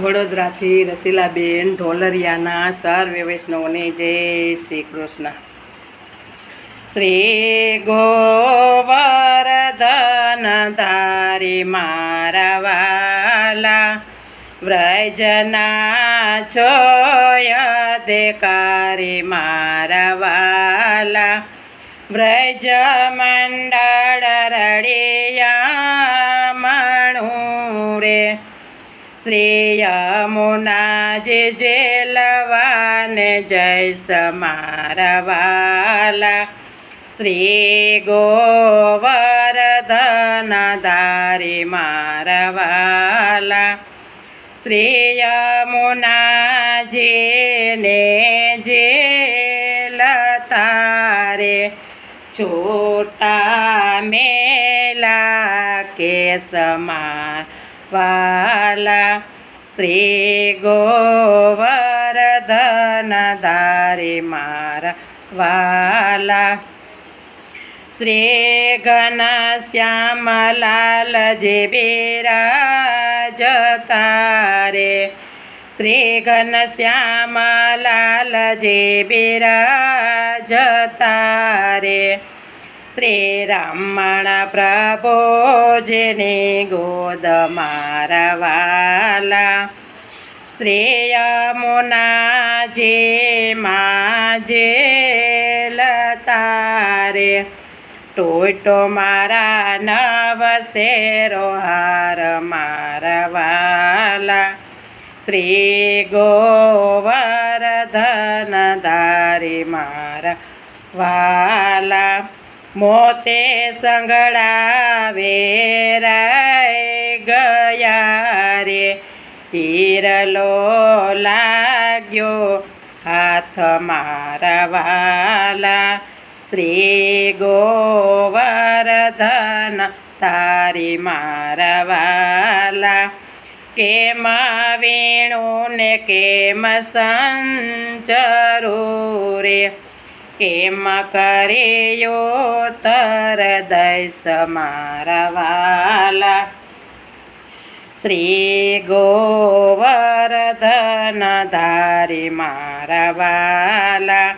વડોદરાથી રસીલાબેન ઢોલરિયાના સર્વે વૈષ્ણવને જય શ્રી કૃષ્ણ. શ્રી ગોવર્ધન ધારી મારવાલા વ્રજના છોય દેકારી મારવાલા વ્રજ મંડળ રડિયા મણું રે. શ્રી યમુના જે જેલવાને જય સમારવાલા. શ્રી ગોવરધન ધારી મારવાલા શ્રી યમુનાજીને જેલ તારે છોટા મેલા કે સમાર વાલા શ્રી ગોવર્ધન ધારી મારા વાલા શ્રી ઘનશ્યામલાલ જે બિરાજ તારે શ્રી ઘનશ્યામલાલ જે બિરાજ રે શ્રી રમણ જેને ગોદ મારા વાલા શ્રી યમુનાજી માજે લતારે. ટોટો મારા નવસેરો હાર મારા વાલા શ્રી ગોવર્ધન ધારી મારા વાલા મોતે સંગળાવે રાય ગયા રે હીરલો લાગ્યો હાથ મારા વાલા શ્રી ગોવર્ધન તારી મારા વાલા કેમ વીણું ને કેમ સંચરું રે? કેમ કર્યો તર દૈસ મારા વાલા? શ્રી ગોવર્ધન ધારી મારા વાલા.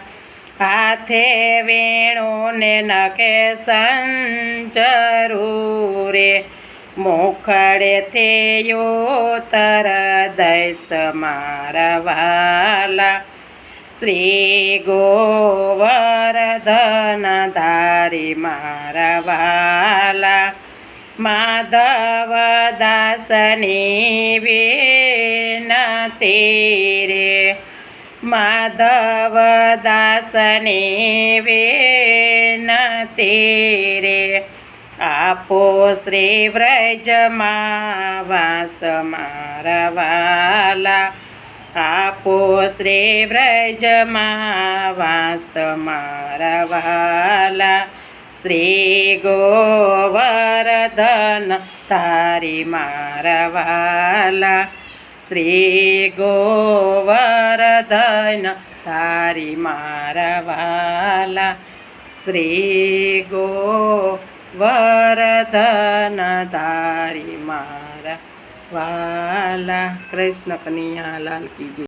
હાથે વેણું ને નકે સંચરું રે થયો તર દૈસ મારા વાલા. શ્રી ગોવર્ધન ધારી મારા વાલા માધવ દાસની વિનતી રે. માધવ દાસની વિનતી રે. આપો શ્રી વ્રજમાં વાસ મારા વાલા આપો શ્રી વ્રજમાં વાસ મારા વાલા શ્રી ગોવર્ધન તારી મારા વાલા શ્રી ગોવર્ધન તારી મારા વાલા શ્રી ગોવર્ધન તારી મારા વાલા કૃષ્ણ કનૈયા લાલ કીજે